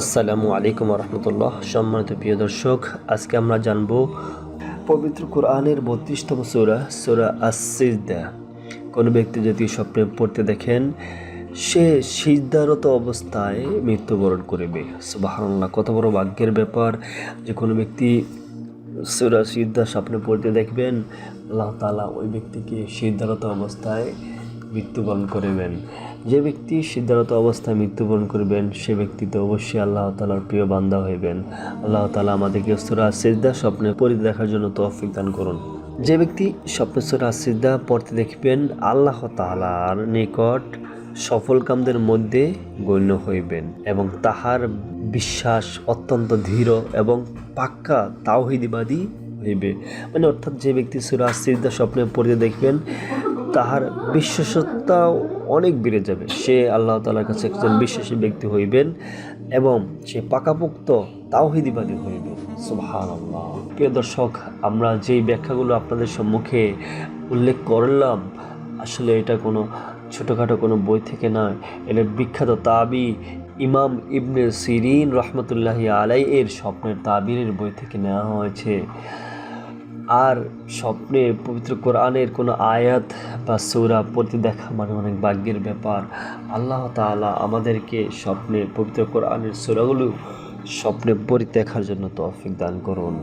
আসসালামু আলাইকুম রহমতুল্লাহ সম্মানিত প্রিয় দর্শক, আজকে আমরা জানব পবিত্র কোরআনের বত্রিশতম সোরা সোরা আসিদা কোনো ব্যক্তি যদি স্বপ্নে পড়তে দেখেন, সে সিদ্ধারত অবস্থায় মৃত্যুবরণ করবে। সুবাহান্লাহ কত বড় ভাগ্যের ব্যাপার যে কোনো ব্যক্তি সুরা সিদ্ধা স্বপ্নে পড়তে দেখবেন, আল্লাহ তালা ওই ব্যক্তিকে সিদ্ধারত অবস্থায় মৃত্যুবরণ করিবেন। যে ব্যক্তি সিদ্ধারত অবস্থায় মৃত্যুবরণ করবেন, সে ব্যক্তি তো অবশ্যই আল্লাহ তালার প্রিয় বান্দা হইবেন। আল্লাহ তালা আমাদেরকে সুরা সিদ্ধা স্বপ্নে পড়ে দেখার জন্য তৌফিক দান করুন। যে ব্যক্তি স্বপ্নে সুরা সিদ্ধা পড়তে দেখবেন, আল্লাহ তালার নিকট সফলকামদের মধ্যে গণ্য হইবেন এবং তাহার বিশ্বাস অত্যন্ত ধীর এবং পাক্কা তাওহিদিবাদী হইবে। মানে অর্থাৎ যে ব্যক্তি সুরা সিদ্ধা স্বপ্নে পড়তে দেখবেন তাহার বিশ্বাসতাও অনেক বেড়ে যাবে। সে আল্লাহ তালার কাছে একজন বিশ্বাসী ব্যক্তি হইবেন এবং সে পাকাপোক্ত তাওহিদিবাদী হইবে সুবহান আল্লাহ প্রিয় দর্শক, আমরা যেই ব্যাখ্যাগুলো আপনাদের সম্মুখে উল্লেখ করলাম, আসলে এটা কোনো ছোটোখাটো কোনো বই থেকে নয়, এটা বিখ্যাত তাবি ইমাম ইবনে সিরিন রহমতুল্লাহ আলাই এর স্বপ্নের তাবিরের বই থেকে নেওয়া হয়েছে। আর স্বপ্নে পবিত্র কোরআনের কোনো আয়াত বা সৌরা পড়তে দেখা মানে অনেক ভাগ্যের ব্যাপার। আল্লাহ তালা আমাদেরকে স্বপ্নে পবিত্র কোরআনের সৌরাগুলো স্বপ্নে পড়ে দেখার জন্য তৌফিক দান করুন।